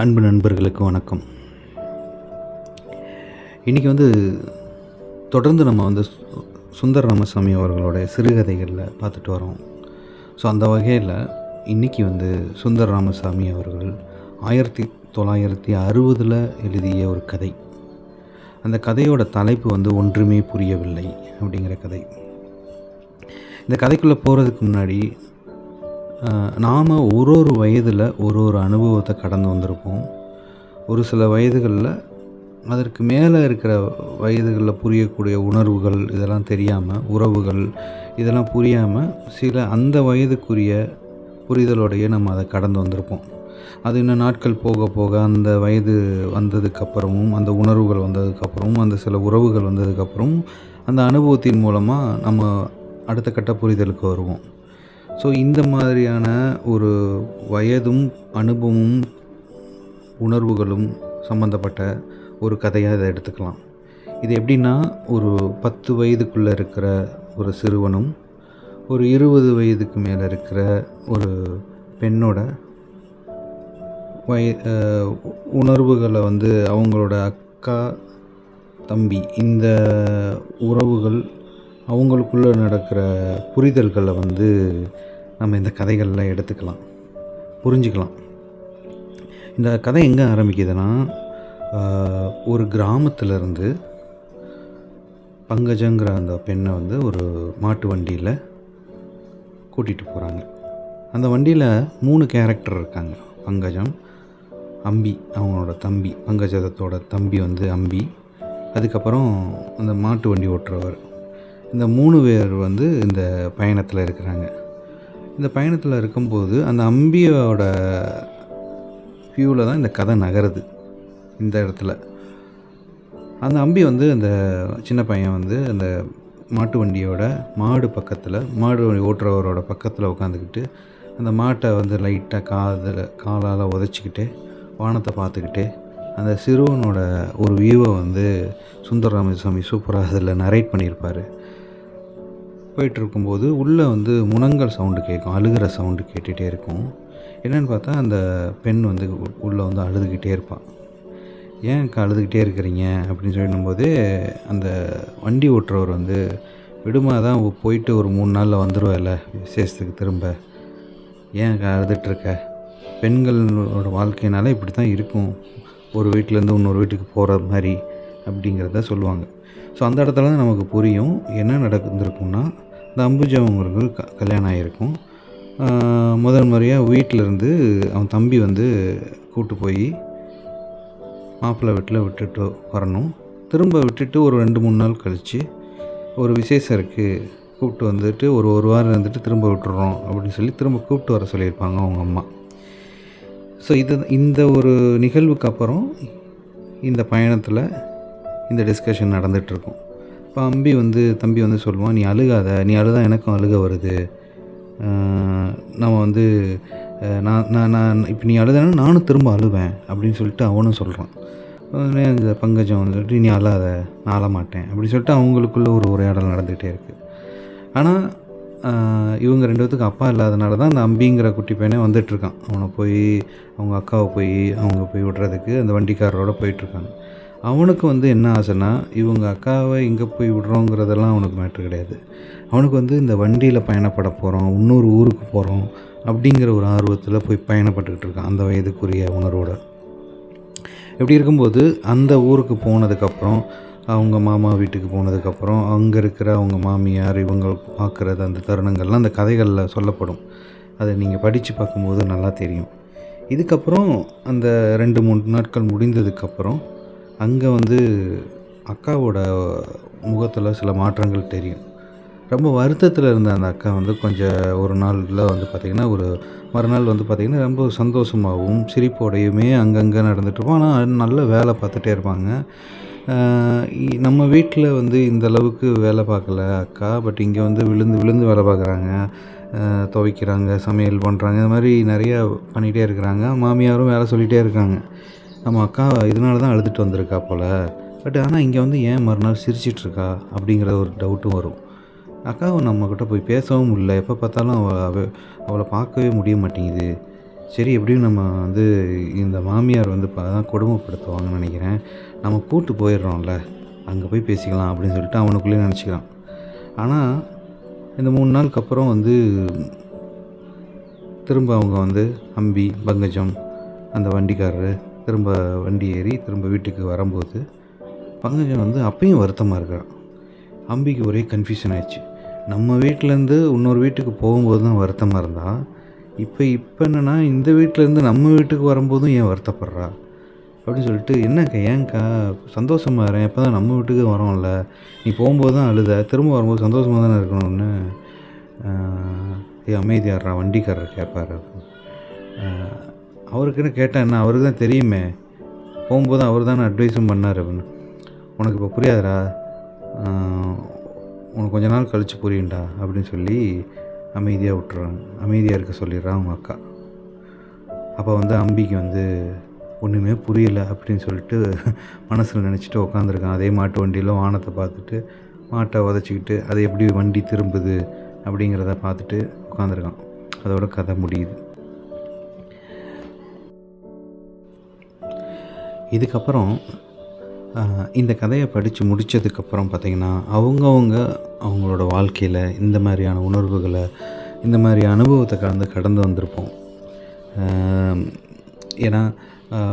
அன்பு நண்பர்களுக்கு வணக்கம். இன்றைக்கி வந்து தொடர்ந்து நம்ம வந்து சுந்தர் சுந்தர ராமசாமி அவர்களுடைய சிறுகதைகளில் பார்த்துட்டு வரோம். ஸோ அந்த வகையில் இன்றைக்கி வந்து சுந்தர ராமசாமி அவர்கள் ஆயிரத்தி தொள்ளாயிரத்தி அறுபதில் எழுதிய ஒரு கதை. அந்த கதையோட தலைப்பு வந்து ஒன்றுமே புரியவில்லை அப்படிங்கிற கதை. இந்த கதைக்குள்ளே போகிறதுக்கு முன்னாடி நாம் ஒரு ஒரு வயதில் ஒரு ஒரு அனுபவத்தை கடந்து வந்திருப்போம். ஒரு சில வயதுகளில் அதற்கு மேலே இருக்கிற வயதுகளில் புரியக்கூடிய உணர்வுகள் இதெல்லாம் தெரியாமல் உறவுகள் இதெல்லாம் புரியாமல் சில அந்த வயதுக்குரிய புரிதலோடையே நம்ம அதை கடந்து வந்திருப்போம். அது இன்னும் நாட்கள் போக போக அந்த வயது வந்ததுக்கப்புறமும் அந்த உணர்வுகள் வந்ததுக்கப்புறமும் அந்த சில உறவுகள் வந்ததுக்கப்புறமும் அந்த அனுபவத்தின் மூலமாக நம்ம அடுத்த கட்ட புரிதலுக்கு வருவோம். ஸோ இந்த மாதிரியான ஒரு வயதும் அனுபவமும் உணர்வுகளும் சம்மந்தப்பட்ட ஒரு கதையாக இதை எடுத்துக்கலாம். இது எப்படின்னா ஒரு பத்து வயதுக்குள்ளே இருக்கிற ஒரு சிறுவனும் ஒரு இருபது வயதுக்கு மேலே இருக்கிற ஒரு பெண்ணோட வய உணர்வுகளை வந்து அவங்களோட அக்கா தம்பி இந்த உறவுகள் அவங்களுக்குள்ளே நடக்கிற புரிதல்களை வந்து நம்ம இந்த கதைகளில் எடுத்துக்கலாம். புரிஞ்சுக்கலாம். இந்த கதை எங்கே ஆரம்பிக்குதுன்னா ஒரு கிராமத்திலேருந்து பங்கஜங்கிற அந்த பெண்ணை வந்து ஒரு மாட்டு வண்டியில் கூட்டிகிட்டு போகிறாங்க அந்த வண்டியில் மூணு கேரக்டர் இருக்காங்க. பங்கஜம் அம்பி அவங்களோட தம்பி பங்கஜதத்தோட தம்பி வந்து அம்பி அதுக்கப்புறம் அந்த மாட்டு வண்டி ஓட்டுறவர். இந்த மூணு பேர் வந்து இந்த பயணத்தில் இருக்கிறாங்க. இந்த பயணத்தில் இருக்கும்போது அந்த அம்பியோட வியூவில் தான் இந்த கதை நகருது இந்த இடத்துல. அந்த அம்பி வந்து அந்த சின்ன பையன் வந்து அந்த மாட்டு வண்டியோட மாடு பக்கத்தில் மாடு வண்டி ஓட்டுறவரோட பக்கத்தில் உட்காந்துக்கிட்டு அந்த மாட்டை வந்து லைட்டாக காதில் காலால் உதச்சிக்கிட்டு வானத்தை பார்த்துக்கிட்டு அந்த சிறுவனோட ஒரு வியூவை வந்து சுந்தர ராமசாமி சூப்பராக அதில் நரேட் பண்ணியிருப்பார். போயிட்டு இருக்கும்போது உள்ளே வந்து முனங்கல் சவுண்டு கேட்கும் அழுகிற சவுண்டு கேட்டுகிட்டே இருக்கும். என்னென்னு பார்த்தா அந்த பெண் வந்து உள்ளே வந்து அழுதுகிட்டே இருப்பாள் ஏன் அக்கா அழுதுகிட்டே இருக்கிறீங்க? அப்படின்னு சொல்லும்போது அந்த வண்டி ஓட்டுறவர் வந்து விடுமா தான் போயிட்டு ஒரு மூணு நாளில் வந்துடுவேல விசேஷத்துக்கு திரும்ப. ஏன் அக்கா பெண்களோட வாழ்க்கையினால இப்படி தான் இருக்கும். ஒரு வீட்டிலேருந்து இன்னொரு வீட்டுக்கு போகிற மாதிரி அப்படிங்கிறத சொல்லுவாங்க. ஸோ அந்த இடத்துல தான் நமக்கு புரியும் என்ன நடந்திருக்கும்னா இந்த அம்புஜவங்களுக்கு க கல்யாணம் ஆகிருக்கும் முதல் முறையாக வீட்டிலேருந்து அவன் தம்பி வந்து கூட்டு போய் மாப்பிள்ளை வீட்டில் விட்டுட்டு வரணும். திரும்ப விட்டுட்டு ஒரு ரெண்டு மூணு நாள் கழித்து ஒரு விசேஷம் இருக்குது கூப்பிட்டு வந்துட்டு ஒரு ஒரு வாரம் இருந்துட்டு திரும்ப விட்டுறோம் அப்படின்னு சொல்லி திரும்ப கூப்பிட்டு வர சொல்லியிருப்பாங்க அவங்க அம்மா. ஸோ இது இந்த ஒரு நிகழ்வுக்கு அப்புறம் இந்த பயணத்தில் இந்த டிஸ்கஷன் நடந்துகிட்ருக்கும். இப்போ அம்பி வந்து தம்பி வந்து சொல்லுவான் நீ அழுகாத நீ அழுதா எனக்கும் அழுக வருது. நம்ம வந்து நான் நான் நான் இப்போ நீ அழுதானா நானும் திரும்ப அழுவேன் அப்படின்னு சொல்லிட்டு அவனும் சொல்கிறான் உடனே அந்த பங்கஜம் வந்துட்டு நீ அழாத நான் அழ மாட்டேன் அப்படின்னு சொல்லிட்டு அவங்களுக்குள்ள ஒரு உரையாடல் நடந்துகிட்டே இருக்குது ஆனால் இவங்க ரெண்டு பேத்துக்கு அப்பா இல்லாதனால தான் அந்த அம்பிங்கிற குட்டி பையனே வந்துட்டுருக்கான் அவனை போய் அவங்க அக்காவை போய் அவங்க போய் விடுறதுக்கு அந்த வண்டிக்காரரோட போயிட்டுருக்காங்க. அவனுக்கு வந்து என்ன ஆசைன்னா இவங்க அக்காவை இங்கே போய் விடுறோங்கிறதெல்லாம் அவனுக்கு மேட்ரு கிடையாது. அவனுக்கு வந்து இந்த வண்டியில் பயணப்பட போகிறோம் இன்னொரு ஊருக்கு போகிறோம் அப்படிங்கிற ஒரு ஆர்வத்தில் போய் பயணப்பட்டுக்கிட்டு இருக்கான் அந்த வயதுக்குரிய உணர்வோடு. இப்படி இருக்கும்போது அந்த ஊருக்கு போனதுக்கப்புறம் அவங்க மாமா வீட்டுக்கு போனதுக்கப்புறம் அங்கே இருக்கிற அவங்க மாமியார் இவங்க பார்க்குறது அந்த தருணங்கள்லாம் அந்த கதைகளில் சொல்லப்படும். அதை நீங்கள் படித்து பார்க்கும்போது நல்லா தெரியும். இதுக்கப்புறம் அந்த ரெண்டு மூணு நாட்கள் முடிந்ததுக்கப்புறம் அங்கே வந்து அக்காவோட முகத்தில் சில மாற்றங்கள் தெரியும். ரொம்ப வருத்தத்தில் இருந்த அந்த அக்கா வந்து கொஞ்சம் ஒரு நாளில் வந்து பார்த்திங்கன்னா ஒரு மறுநாள் வந்து பார்த்திங்கன்னா ரொம்ப சந்தோஷமாகவும் சிரிப்போடையுமே அங்கங்கே நடந்துட்டுருப்போம். ஆனால் நல்ல வேலை பார்த்துட்டே இருப்பாங்க. இ- நம்ம வீட்டில் வந்து இந்த அளவுக்கு வேலை பார்க்கல அக்கா. பட் இங்கே வந்து விழுந்து விழுந்து வேலை பார்க்குறாங்க துவைக்கிறாங்க சமையல் பண்ணுறாங்க இந்த மாதிரி நிறையா பண்ணிகிட்டே இருக்கிறாங்க. மாமியாரும் வேலை சொல்லிகிட்டே இருக்காங்க. நம்ம அக்கா இதனால தான் அழுதுட்டு வந்திருக்கா போல். பட் ஆனால் இங்கே வந்து ஏன் மறுநாள் சிரிச்சிட்டு இருக்கா அப்படிங்கிற ஒரு டவுட்டும் வரும். அக்காவை நம்மக்கிட்ட போய் பேசவும் இல்லை. எப்போ பார்த்தாலும் அவளை அவ- அவளை பார்க்கவே முடிய மாட்டேங்குது. சரி எப்படியும் நம்ம வந்து இந்த மாமியார் வந்து இப்போ தான் கொடுமைப்படுத்துவாங்கன்னு நினைக்கிறேன். நம்ம கூட்டு போயிடுறோம்ல. அங்கே போய் பேசிக்கலாம் அப்படின்னு சொல்லிட்டு அவனுக்குள்ளேயே நினச்சிக்கிறான். ஆனால் இந்த மூணு நாளுக்கு அப்புறம் வந்து திரும்ப அவங்க வந்து அம்பி பங்கஜம் அந்த வண்டிக்காரரு திரும்ப வண்டி ஏறி திரும்ப வீட்டுக்கு வரும்போது பங்கஜன் வந்து அப்பயும் வருத்தமாக இருக்கிறான் அம்பிக்கு ஒரே கன்ஃபியூஷன் ஆயிடுச்சு. நம்ம வீட்டிலேருந்து இன்னொரு வீட்டுக்கு போகும்போது தான் வருத்தமாக இருந்தா? இப்போ இப்போ என்னென்னா இந்த வீட்டிலேருந்து நம்ம வீட்டுக்கு வரும்போதும் ஏன் வருத்தப்படுறா? அப்படின்னு சொல்லிட்டு என்னக்கா ஏன்க்கா? சந்தோஷமாக இருறேன் எப்போ தான் நம்ம வீட்டுக்கு வரோம்ல? நீ போகும்போது தான் அழுத. திரும்ப வரும்போது சந்தோஷமாக தானே இருக்கணும்னு. ஏ அமைதியாடுறா. வண்டிக்காரர் கேட்பாரு அவருக்குன்னு கேட்டேன் என்ன? அவருக்கு தான் தெரியுமே. போகும்போது அவர் தானே அட்வைஸும் பண்ணார் அப்படின்னு. உனக்கு இப்போ புரியாதுடா. உனக்கு கொஞ்ச நாள் கழித்து புரியும்டா அப்படின்னு சொல்லி அமைதியாக விட்டுறாங்க. அமைதியாக இருக்க சொல்லிடுறான் அவங்க அக்கா. அப்போ வந்து அம்பிக்கு வந்து ஒன்றுமே புரியலை அப்படின்னு சொல்லிட்டு மனசில் நினச்சிட்டு உட்காந்துருக்கான் அதே மாட்டு வண்டியில் வானத்தை பார்த்துட்டு மாட்டை உதச்சிக்கிட்டு அது எப்படி வண்டி திரும்புது அப்படிங்கிறத பார்த்துட்டு உட்காந்துருக்கான் அதோட கதை முடியுது. இதுக்கப்புறம் இந்த கதையை படித்து முடித்ததுக்கப்புறம் பார்த்திங்கன்னா அவங்கவுங்க அவங்களோட வாழ்க்கையில் இந்த மாதிரியான உணர்வுகளை இந்த மாதிரி அனுபவத்தை கடந்து கடந்து வந்திருப்போம். ஏன்னா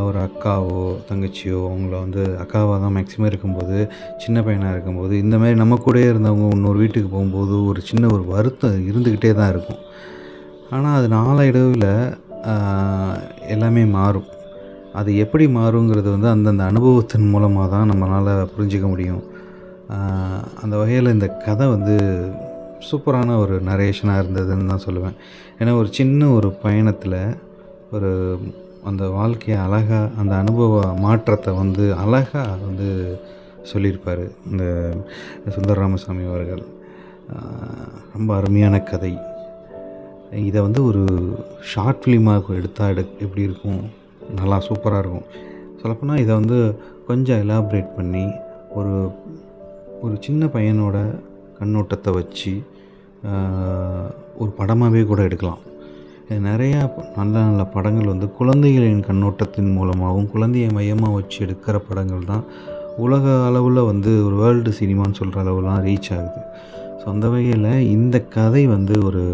ஒரு அக்காவோ தங்கச்சியோ அவங்கள வந்து அக்காவாக தான் மேக்ஸிமம் இருக்கும்போது சின்ன பையனாக இருக்கும்போது இந்த மாதிரி நம்ம கூடயே இருந்தவங்க இன்னொரு வீட்டுக்கு போகும்போது ஒரு சின்ன ஒரு வருத்தம் இருந்துக்கிட்டே தான் இருக்கும். ஆனால் அது நாளடைவில் எல்லாமே மாறும். அது எப்படி மாறுங்கிறது வந்து அந்தந்த அனுபவத்தின் மூலமாக தான் நம்மளால் புரிஞ்சிக்க முடியும். அந்த வகையில் இந்த கதை வந்து சூப்பரான ஒரு நரேஷனாக இருந்ததுன்னு தான் சொல்லுவேன். ஏன்னா ஒரு சின்ன ஒரு பயணத்தில் ஒரு அந்த வாழ்க்கையை அழகாக அந்த அனுபவ மாற்றத்தை வந்து அழகாக வந்து சொல்லியிருப்பார் இந்த சுந்தர ராமசாமி அவர்கள் ரொம்ப அருமையான கதை. இதை வந்து ஒரு ஷார்ட் ஃபிலிமாக எடுத்தால் எடு எப்படி இருக்கும்? நல்லா சூப்பராக இருக்கும். சொல்லப்போனால் இதை வந்து கொஞ்சம் எலாப்ரேட் பண்ணி ஒரு ஒரு சின்ன பையனோட கண்ணோட்டத்தை வச்சு ஒரு படமாகவே கூட எடுக்கலாம். நிறையா நல்ல நல்ல படங்கள் வந்து குழந்தைகளின் கண்ணோட்டத்தின் மூலமாகவும் குழந்தையை மையமாக வச்சு எடுக்கிற படங்கள் தான் உலக அளவில் வந்து ஒரு வேர்ல்டு சினிமான்னு சொல்கிற அளவுலாம் ரீச் ஆகுது. ஸோ அந்த வகையில் இந்த கதை வந்து ஒரு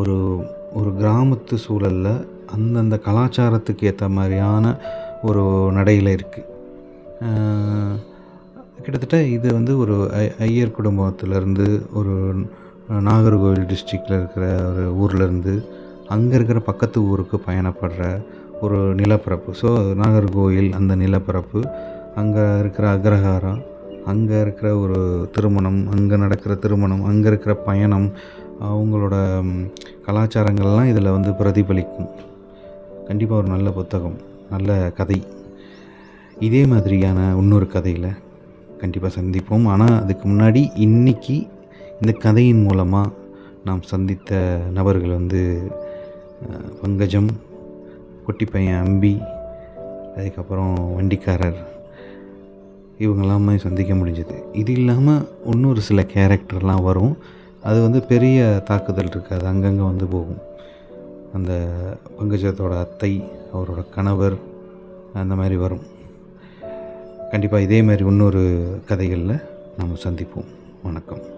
ஒரு ஒரு கிராமத்து சூழலில் அந்தந்த கலாச்சாரத்துக்கு ஏற்ற மாதிரியான ஒரு நடையில் இருக்குது கிட்டத்தட்ட இது வந்து ஒரு ஐ- ஐயர் குடும்பத்திலேருந்து ஒரு நாகர்கோவில் டிஸ்ட்ரிக்டில் இருக்கிற ஒரு ஊர்லேருந்து அங்கே இருக்கிற பக்கத்து ஊருக்கு பயணப்படுற ஒரு நிலப்பரப்பு. ஸோ நாகர்கோவில் அந்த நிலப்பரப்பு அங்கே இருக்கிற அக்ரஹாரம் அங்கே இருக்கிற ஒரு திருமணம் அங்கே நடக்கிற திருமணம் அங்கே இருக்கிற பயணம் அவங்களோட கலாச்சாரங்கள்லாம் இதில் வந்து பிரதிபலிக்கும். கண்டிப்பாக ஒரு நல்ல புத்தகம் நல்ல கதை. இதே மாதிரியான இன்னொரு கதையில் கண்டிப்பாக சந்திப்போம். ஆனால் அதுக்கு முன்னாடி இன்னைக்கு இந்த கதையின் மூலமாக நாம் சந்தித்த நபர்கள் வந்து பங்கஜம் பங்கஜம் குட்டிப்பையன் அம்பி அதுக்கப்புறம் வண்டிக்காரர் இவங்கெல்லாமே சந்திக்க முடிஞ்சது. இது இல்லாமல் இன்னொரு சில கேரக்டர்லாம் வரும். அது வந்து பெரிய தாக்குதல் இருக்காது அங்கங்கே வந்து போகும். அந்த பங்கஜத்தோட அத்தை அவரோட கணவர் அந்த மாதிரி வரும். கண்டிப்பாக இதே மாதிரி இன்னொரு கதைகளில் நாம் சந்திப்போம். வணக்கம்.